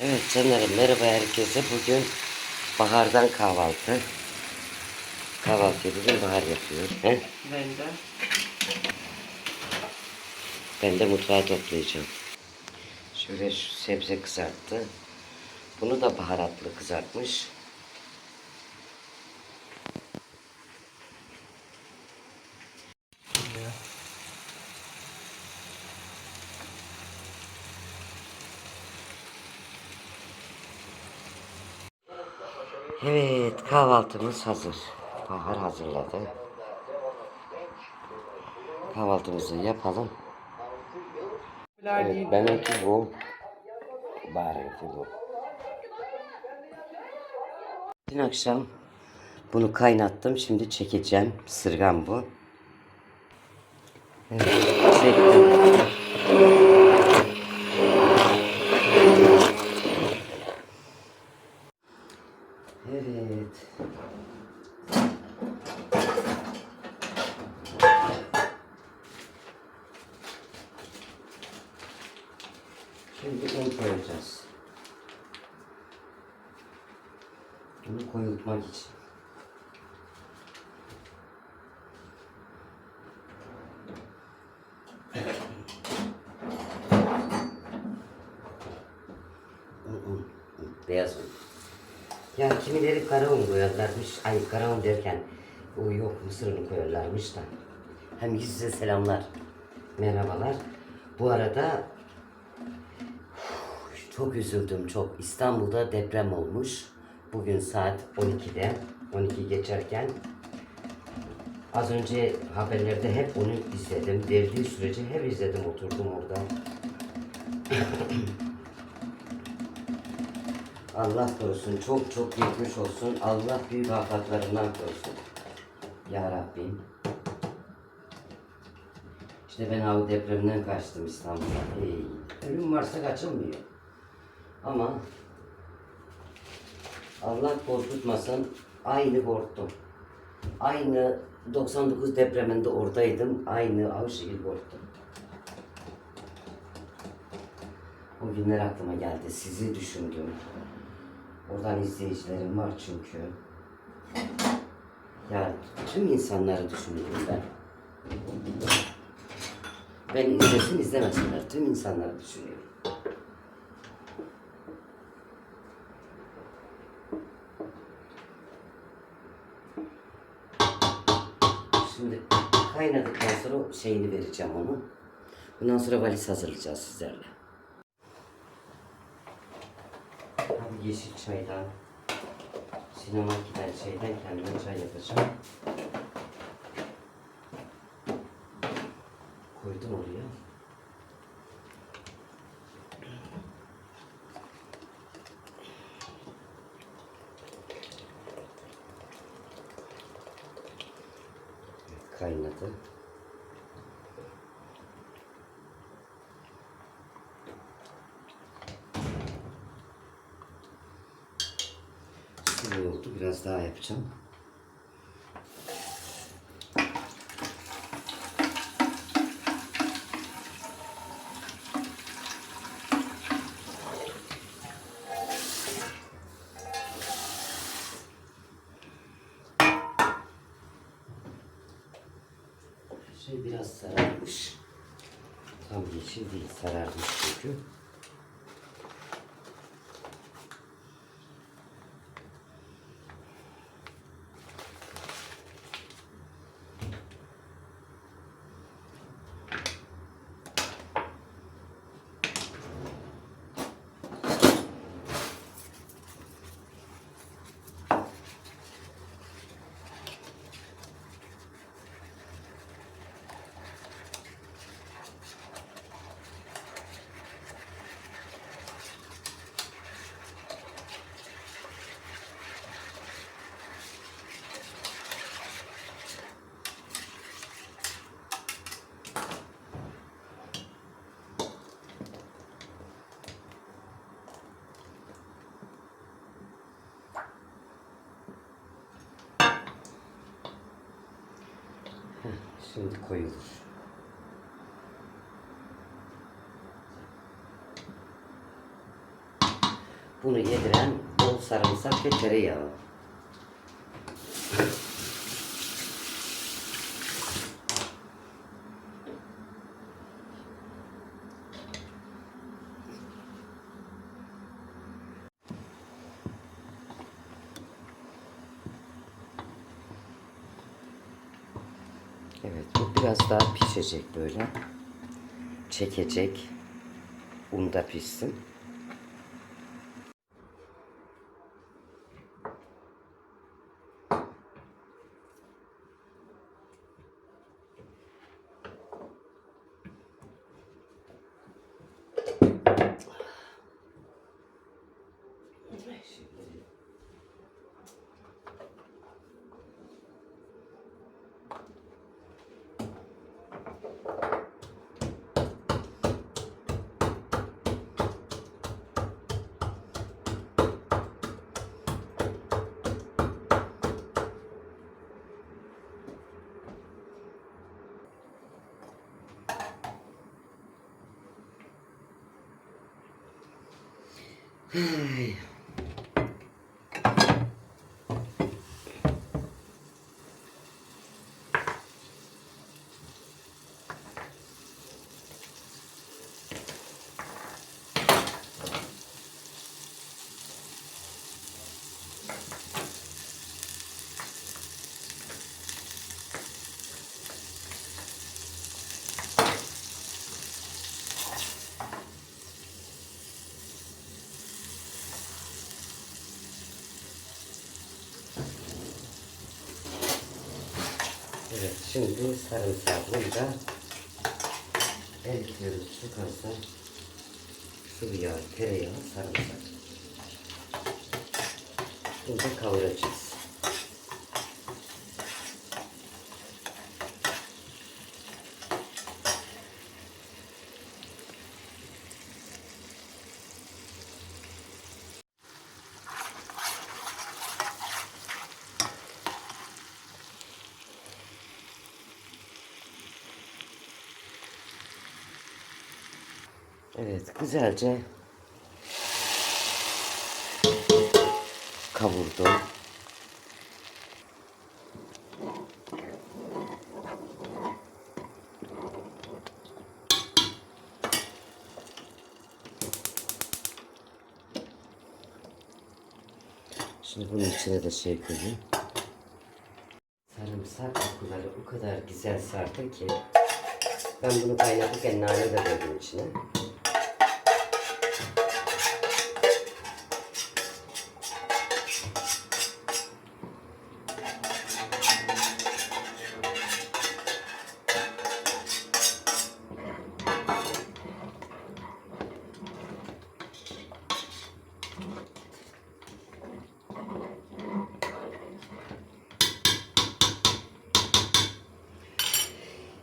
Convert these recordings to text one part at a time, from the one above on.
Evet canlarım merhaba herkese. Bugün bahardan kahvaltı. Kahvaltıyı bugün bahar yapıyor. He? Ben de. Ben de mutfağı toplayacağım. Şöyle şu sebze kızarttı. Bunu da baharatlı kızartmış. Evet kahvaltımız hazır. Bahar hazırladı. Kahvaltımızı yapalım. Evet, benimki bu. Baharınki bu. Dün akşam bunu kaynattım. Şimdi çekeceğim. Sırgan bu. Evet, çektim. Evet. Şimdi un koyacağız. Koyulmak için. Beyaz un. Ya kimileri kara un koyarlarmış. Ay kara un derken o yok mısır unu koyarlarmış da. Hem size selamlar. Merhabalar. Bu arada çok üzüldüm çok. İstanbul'da deprem olmuş. Bugün saat 12'de. 12 geçerken. Az önce haberlerde hep onu izledim. Devriği süreci hep izledim oturdum orada. Allah korusun. Çok çok geçmiş olsun. Allah büyük afatlarından korusun. Ya Rabbim. İşte ben av depreminden kaçtım İstanbul'a. Hey, ölüm varsa kaçılmıyor. Ama Allah korkutmasın. Aynı korktum. Aynı 99 depreminde oradaydım. Aynı Avşehir korktum. O günler aklıma geldi. Sizi düşündüm. Oradan izleyicilerim var çünkü. Ya tüm insanları düşünüyorum ben. Ben izlesin izlemesinler. Tüm insanları düşünüyorum. Şeyini vereceğim onu. Bundan sonra valiz hazırlayacağız sizlerle. Abi yeşil çaydan, sinema giden şeyden kendime çay yapacağım. Koydum oraya. Kaynadı. Sıvı oldu. Biraz daha yapacağım. Şey biraz sararmış. Tam yeşil değil, sararmış çünkü. Şimdi koyulur. bunu yediren bol sarımsak ve tereyağı. Evet bu biraz daha pişecek böyle. Çekecek. Un da pişsin. Ay. Evet şimdi sarımsağı da eritiyoruz az da sıvı yağ, tereyağı, sarımsak. Bunu da kavuracağız. Evet güzelce kavurdum. Şimdi bunun içine de şey koyayım. Sarımsak kokuları o kadar güzel sardı ki ben bunu kaynatırken nane de koydum içine.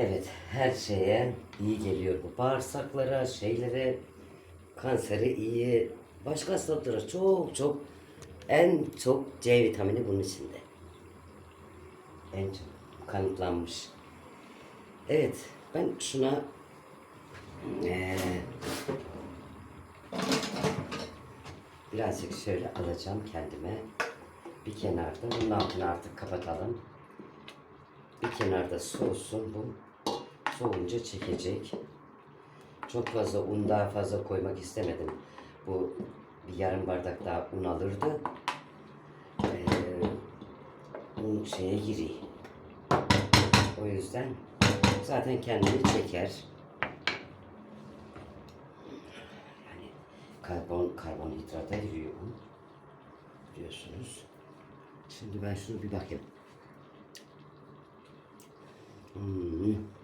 Evet, her şeye iyi geliyor bu. Bağırsaklara, şeylere, kansere iyi. Başka hastalıklara çok çok en çok C vitamini bunun içinde. En çok kanıtlanmış. Evet, ben şuna eee, birazcık şöyle alacağım kendime. Bir kenarda. Bunun altını artık kapatalım. Bir kenarda soğusun bu. Soğunca çekecek. Çok fazla un daha fazla koymak istemedim. Bu bir yarım bardak daha un alırdı. Ee, un şeye giriyor. O yüzden zaten kendini çeker. Yani karbon karbonhidrata giriyor un. Biliyorsunuz. Şimdi ben şunu bir bakayım. Hmm.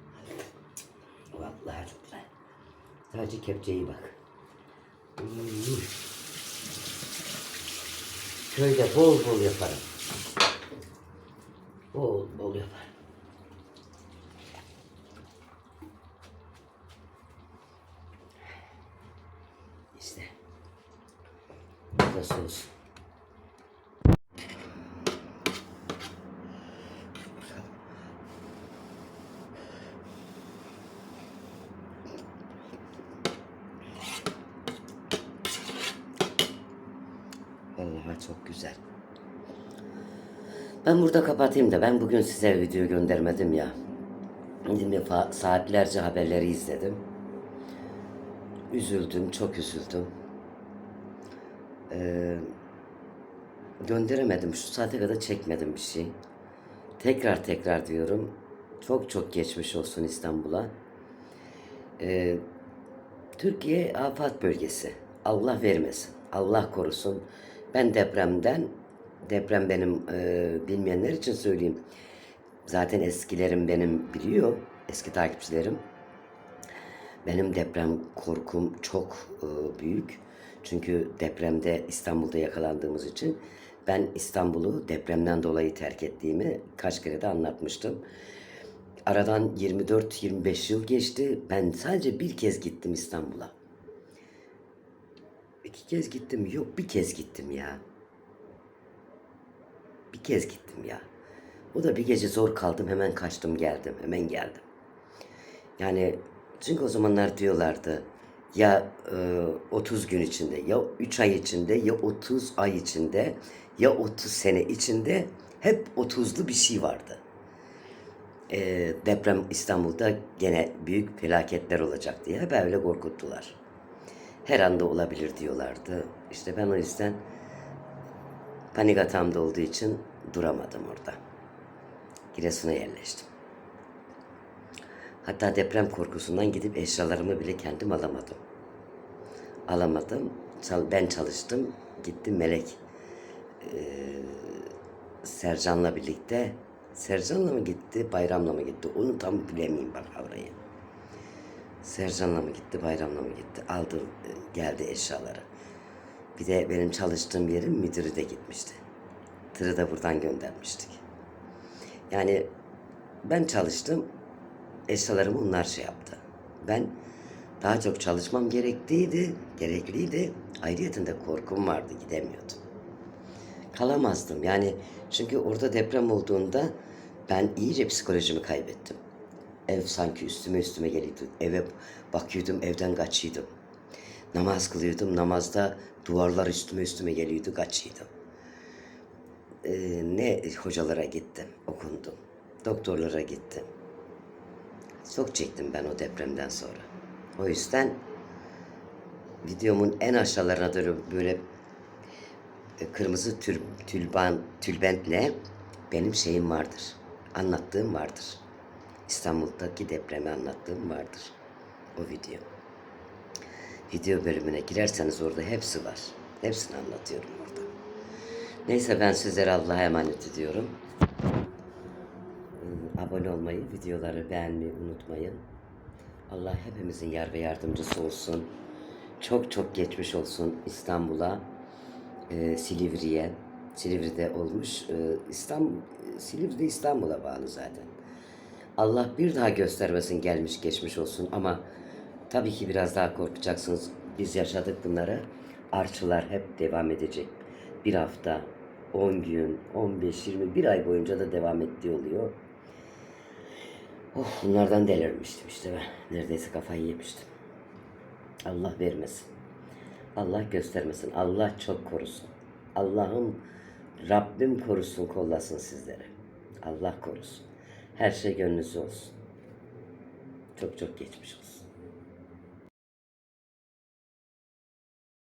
Vallahi çok güzel. Sadece kepçeyi bak. Köyde bol bol yaparım. Bol bol yaparım. İşte. Bu da. Vallahi çok güzel. Ben burada kapatayım da ben bugün size video göndermedim ya. Şimdi saatlerce haberleri izledim. Üzüldüm, çok üzüldüm. Ee, gönderemedim. Şu saate kadar çekmedim bir şey. Tekrar tekrar diyorum. Çok çok geçmiş olsun İstanbul'a. Ee, Türkiye afet bölgesi. Allah vermesin. Allah korusun. Ben depremden, deprem benim e, bilmeyenler için söyleyeyim. Zaten eskilerim benim biliyor, eski takipçilerim. Benim deprem korkum çok e, büyük. Çünkü depremde İstanbul'da yakalandığımız için ben İstanbul'u depremden dolayı terk ettiğimi kaç kere de anlatmıştım. Aradan 24-25 yıl geçti. Ben sadece bir kez gittim İstanbul'a. İki kez gittim. Yok bir kez gittim ya. Bir kez gittim ya. O da bir gece zor kaldım. Hemen kaçtım geldim. Hemen geldim. Yani çünkü o zamanlar diyorlardı ya e, 30 gün içinde ya 3 ay içinde ya 30 ay içinde ya 30 sene içinde hep 30'lu bir şey vardı. E, deprem İstanbul'da gene büyük felaketler olacak diye hep öyle korkuttular. Her anda olabilir diyorlardı. İşte ben o yüzden panik atağımda olduğu için duramadım orada. Giresun'a yerleştim. Hatta deprem korkusundan gidip eşyalarımı bile kendim alamadım. Alamadım. Ben çalıştım. Gittim Melek eee, Sercan'la birlikte. Sercan'la mı gitti, Bayram'la mı gitti? Onu tam bilemeyeyim bak orayı. Sercan'la mı gitti, Bayram'la mı gitti? Aldı, e, geldi eşyaları. Bir de benim çalıştığım yerin müdürü de gitmişti. Tırı da buradan göndermiştik. Yani ben çalıştım, eşyalarımı onlar şey yaptı. Ben daha çok çalışmam gerekliydi, gerekliydi. Ayrıyeten de korkum vardı, gidemiyordum. Kalamazdım yani çünkü orada deprem olduğunda ben iyice psikolojimi kaybettim. Ev sanki üstüme üstüme geliyordu. Eve bakıyordum, evden kaçıyordum. Namaz kılıyordum, namazda duvarlar üstüme üstüme geliyordu, kaçıyordum. Ee, ne hocalara gittim, okundum. Doktorlara gittim. Çok çektim ben o depremden sonra. O yüzden videomun en aşağılarına doğru böyle e, kırmızı tül, tülban, tülbentle benim şeyim vardır. Anlattığım vardır. İstanbul'daki depremi anlattığım vardır. O video. Video bölümüne girerseniz orada hepsi var. Hepsini anlatıyorum orada. Neyse ben sizlere Allah'a emanet ediyorum. Ee, Abone olmayı, videoları beğenmeyi unutmayın. Allah hepimizin yar ve yardımcısı olsun. Çok çok geçmiş olsun İstanbul'a, e, Silivri'ye. Silivri'de olmuş. E, İstanbul, Silivri de İstanbul'a bağlı zaten. Allah bir daha göstermesin gelmiş geçmiş olsun ama tabii ki biraz daha korkacaksınız. Biz yaşadık bunları. Arçılar hep devam edecek. Bir hafta, 10 gün, 15, 20, bir ay boyunca da devam ettiği oluyor. Oh, bunlardan delirmiştim işte ben. Neredeyse kafayı yemiştim. Allah vermesin. Allah göstermesin. Allah çok korusun. Allah'ım Rabbim korusun, kollasın sizleri. Allah korusun. Her şey gönlünüzce olsun. Çok çok geçmiş olsun.